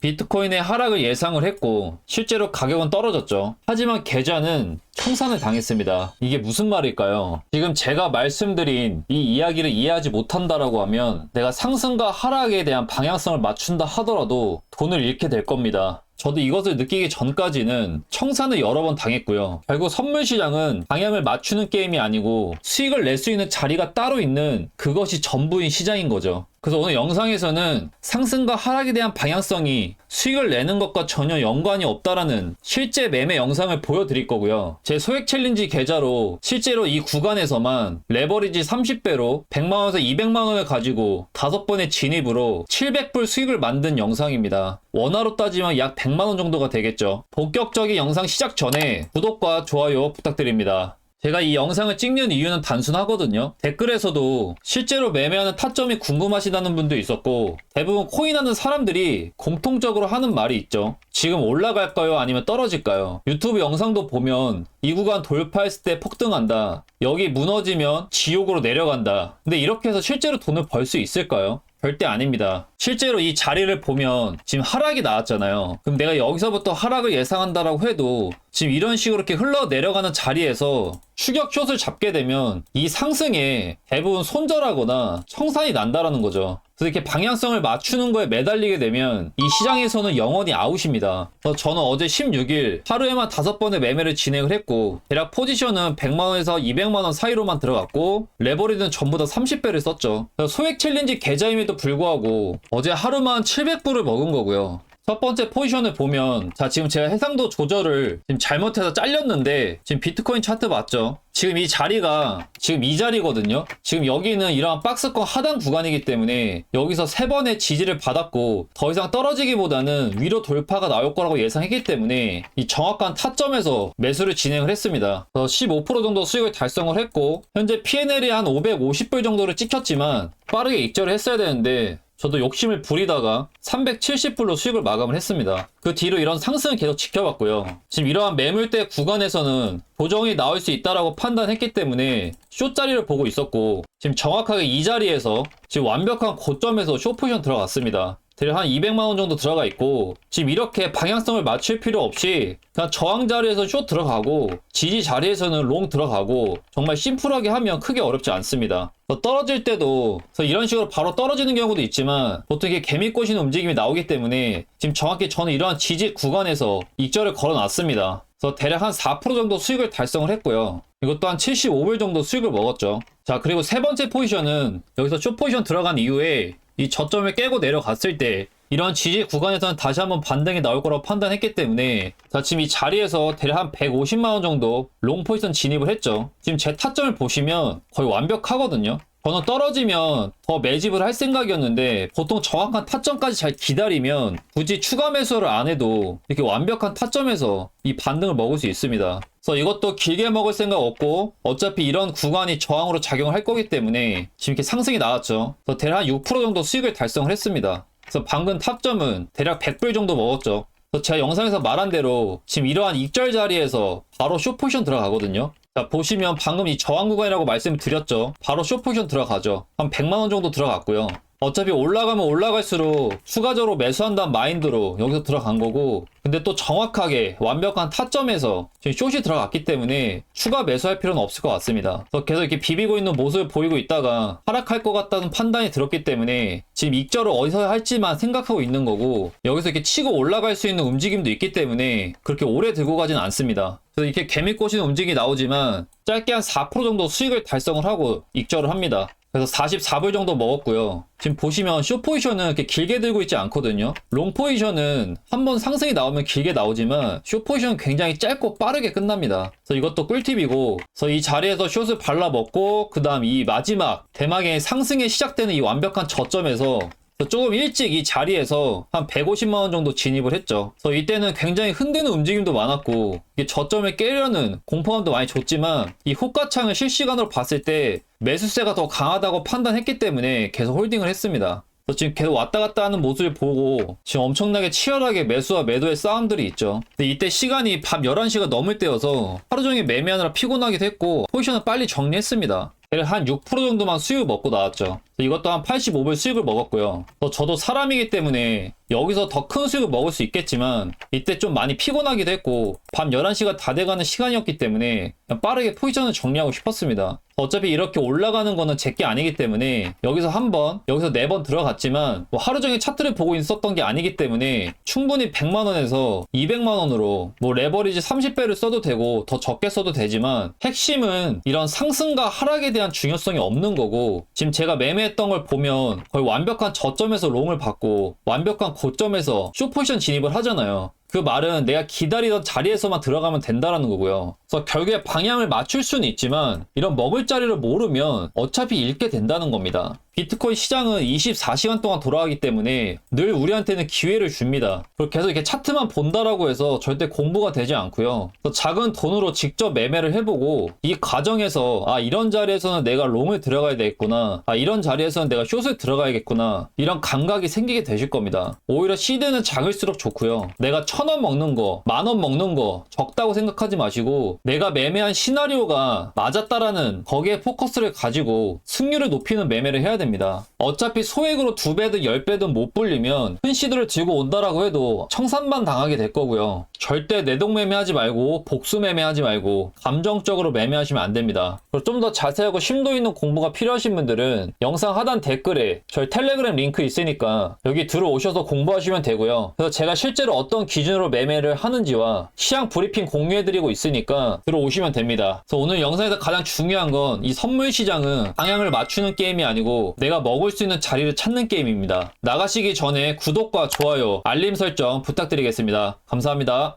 비트코인의 하락을 예상을 했고 실제로 가격은 떨어졌죠. 하지만 계좌는 청산을 당했습니다. 이게 무슨 말일까요? 지금 제가 말씀드린 이 이야기를 이해하지 못한다라고 하면 내가 상승과 하락에 대한 방향성을 맞춘다 하더라도 돈을 잃게 될 겁니다. 저도 이것을 느끼기 전까지는 청산을 여러 번 당했고요. 결국 선물 시장은 방향을 맞추는 게임이 아니고 수익을 낼 수 있는 자리가 따로 있는 그것이 전부인 시장인 거죠. 그래서 오늘 영상에서는 상승과 하락에 대한 방향성이 수익을 내는 것과 전혀 연관이 없다라는 실제 매매 영상을 보여드릴 거고요. 제 소액 챌린지 계좌로 실제로 이 구간에서만 레버리지 30배로 100만원에서 200만원을 가지고 5번의 진입으로 700불 수익을 만든 영상입니다. 원화로 따지면 약 100만원 정도가 되겠죠. 본격적인 영상 시작 전에 구독과 좋아요 부탁드립니다. 제가 이 영상을 찍는 이유는 단순하거든요. 댓글에서도 실제로 매매하는 타점이 궁금하시다는 분도 있었고, 대부분 코인하는 사람들이 공통적으로 하는 말이 있죠. 지금 올라갈까요? 아니면 떨어질까요? 유튜브 영상도 보면 이 구간 돌파했을 때 폭등한다. 여기 무너지면 지옥으로 내려간다. 근데 이렇게 해서 실제로 돈을 벌 수 있을까요? 절대 아닙니다. 실제로 이 자리를 보면 지금 하락이 나왔잖아요. 그럼 내가 여기서부터 하락을 예상한다라고 해도 지금 이런 식으로 이렇게 흘러 내려가는 자리에서 추격 숏을 잡게 되면 이 상승에 대부분 손절하거나 청산이 난다라는 거죠. 그래서 이렇게 방향성을 맞추는 거에 매달리게 되면 이 시장에서는 영원히 아웃입니다. 그래서 저는 어제 16일 하루에만 다섯 번의 매매를 진행을 했고 대략 포지션은 100만원에서 200만원 사이로만 들어갔고 레버리는 전부 다 30배를 썼죠. 소액 챌린지 계좌임에도 불구하고 어제 하루만 700불을 먹은 거고요. 첫 번째 포지션을 보면 자 지금 제가 해상도 조절을 지금 잘못해서 잘렸는데 지금 비트코인 차트 맞죠? 지금 이 자리가 지금 이 자리거든요. 지금 여기는 이러한 박스권 하단 구간이기 때문에 여기서 세 번의 지지를 받았고 더 이상 떨어지기보다는 위로 돌파가 나올 거라고 예상했기 때문에 이 정확한 타점에서 매수를 진행을 했습니다. 그래서 15% 정도 수익을 달성을 했고 현재 P&L이 한 550불 정도를 찍혔지만 빠르게 익절을 했어야 되는데 저도 욕심을 부리다가 370불로 수익을 마감을 했습니다. 그 뒤로 이런 상승을 계속 지켜봤고요. 지금 이러한 매물대 구간에서는 조정이 나올 수 있다라고 판단했기 때문에 쇼 자리를 보고 있었고 지금 정확하게 이 자리에서 지금 완벽한 고점에서 쇼 포지션 들어갔습니다. 대략 한 200만 원 정도 들어가 있고 지금 이렇게 방향성을 맞출 필요 없이 그냥 저항 자리에서 쇼 들어가고 지지 자리에서는 롱 들어가고 정말 심플하게 하면 크게 어렵지 않습니다. 더 떨어질 때도 이런 식으로 바로 떨어지는 경우도 있지만 보통 이게 개미 꼬시는 움직임이 나오기 때문에 지금 정확히 저는 이러한 지지 구간에서 익절을 걸어 놨습니다. 그래서 대략 한 4% 정도 수익을 달성을 했고요. 이것도 한 75불 정도 수익을 먹었죠. 자, 그리고 세 번째 포지션은 여기서 쇼 포지션 들어간 이후에 이 저점을 깨고 내려갔을 때 이런 지지 구간에서는 다시 한번 반등이 나올 거라고 판단했기 때문에 자 지금 이 자리에서 대략 한 150만원 정도 롱 포지션 진입을 했죠 지금 제 타점을 보시면 거의 완벽하거든요 저는 떨어지면 더 매집을 할 생각이었는데 보통 정확한 타점까지 잘 기다리면 굳이 추가 매수를 안 해도 이렇게 완벽한 타점에서 이 반등을 먹을 수 있습니다. 그래서 이것도 길게 먹을 생각 없고 어차피 이런 구간이 저항으로 작용을 할 거기 때문에 지금 이렇게 상승이 나왔죠. 그래서 대략 한 6% 정도 수익을 달성을 했습니다. 그래서 방금 탑점은 대략 100불 정도 먹었죠. 그래서 제가 영상에서 말한 대로 지금 이러한 익절 자리에서 바로 쇼 포지션 들어가거든요. 자, 보시면 방금 이 저항 구간이라고 말씀을 드렸죠. 바로 쇼 포지션 들어가죠. 한 100만 원 정도 들어갔고요. 어차피 올라가면 올라갈수록 추가적으로 매수한다는 마인드로 여기서 들어간 거고 근데 또 정확하게 완벽한 타점에서 지금 숏이 들어갔기 때문에 추가 매수할 필요는 없을 것 같습니다. 그래서 계속 이렇게 비비고 있는 모습을 보이고 있다가 하락할 것 같다는 판단이 들었기 때문에 지금 익절을 어디서 할지만 생각하고 있는 거고 여기서 이렇게 치고 올라갈 수 있는 움직임도 있기 때문에 그렇게 오래 들고 가진 않습니다. 그래서 이렇게 개미 꼬시는 움직임이 나오지만 짧게 한 4% 정도 수익을 달성을 하고 익절을 합니다. 그래서 44불 정도 먹었고요. 지금 보시면 쇼 포지션은 이렇게 길게 들고 있지 않거든요. 롱 포지션은 한번 상승이 나오면 길게 나오지만 쇼 포지션은 굉장히 짧고 빠르게 끝납니다. 그래서 이것도 꿀팁이고 그래서 이 자리에서 숏을 발라 먹고 그 다음 이 마지막 대망의 상승에 시작되는 이 완벽한 저점에서 조금 일찍 이 자리에서 한 150만원 정도 진입을 했죠. 그래서 이때는 굉장히 흔드는 움직임도 많았고, 저점을 깨려는 공포감도 많이 줬지만, 이 호가창을 실시간으로 봤을 때 매수세가 더 강하다고 판단했기 때문에 계속 홀딩을 했습니다. 지금 계속 왔다 갔다 하는 모습을 보고 지금 엄청나게 치열하게 매수와 매도의 싸움들이 있죠. 근데 이때 시간이 밤 11시가 넘을 때여서 하루 종일 매매하느라 피곤하기도 했고 포지션을 빨리 정리했습니다. 한 6% 정도만 수익을 먹고 나왔죠. 이것도 한 85불 수익을 먹었고요. 또 저도 사람이기 때문에 여기서 더 큰 수익을 먹을 수 있겠지만 이때 좀 많이 피곤하기도 했고 밤 11시가 다 돼가는 시간이었기 때문에 빠르게 포지션을 정리하고 싶었습니다. 어차피 이렇게 올라가는 거는 제게 아니기 때문에 여기서 한 번, 여기서 네 번 들어갔지만 뭐 하루 종일 차트를 보고 있었던 게 아니기 때문에 충분히 100만 원에서 200만 원으로 뭐 레버리지 30배를 써도 되고 더 적게 써도 되지만 핵심은 이런 상승과 하락에 대한 중요성이 없는 거고 지금 제가 매매 했던 걸 보면 거의 완벽한 저점에서 롱을 받고 완벽한 고점에서 쇼포지션 진입을 하잖아요. 그 말은 내가 기다리던 자리에서만 들어가면 된다라는 거고요. 그래서 결국에 방향을 맞출 수는 있지만 이런 먹을 자리를 모르면 어차피 잃게 된다는 겁니다. 비트코인 시장은 24시간 동안 돌아가기 때문에 늘 우리한테는 기회를 줍니다. 계속 이렇게 차트만 본다라고 해서 절대 공부가 되지 않고요. 작은 돈으로 직접 매매를 해보고 이 과정에서 아 이런 자리에서는 내가 롱을 들어가야 되겠구나. 아 이런 자리에서는 내가 숏을 들어가야겠구나. 이런 감각이 생기게 되실 겁니다. 오히려 시드는 작을수록 좋고요. 내가 천 원 먹는 거, 만 원 먹는 거 적다고 생각하지 마시고 내가 매매한 시나리오가 맞았다라는 거기에 포커스를 가지고 승률을 높이는 매매를 해야 됩니다. 어차피 소액으로 두 배든 열 배든 못 불리면 큰 시드를 들고 온다라고 해도 청산만 당하게 될 거고요. 절대 내동 매매하지 말고 복수 매매하지 말고 감정적으로 매매하시면 안 됩니다. 좀더 자세하고 심도 있는 공부가 필요하신 분들은 영상 하단 댓글에 저희 텔레그램 링크 있으니까 여기 들어오셔서 공부하시면 되고요. 그래서 제가 실제로 어떤 기준으로 매매를 하는지와 시향 브리핑 공유해드리고 있으니까 들어오시면 됩니다. 그래서 오늘 영상에서 가장 중요한 건 이 선물 시장은 방향을 맞추는 게임이 아니고 내가 먹을 수 있는 자리를 찾는 게임입니다. 나가시기 전에 구독과 좋아요, 알림 설정 부탁드리겠습니다. 감사합니다.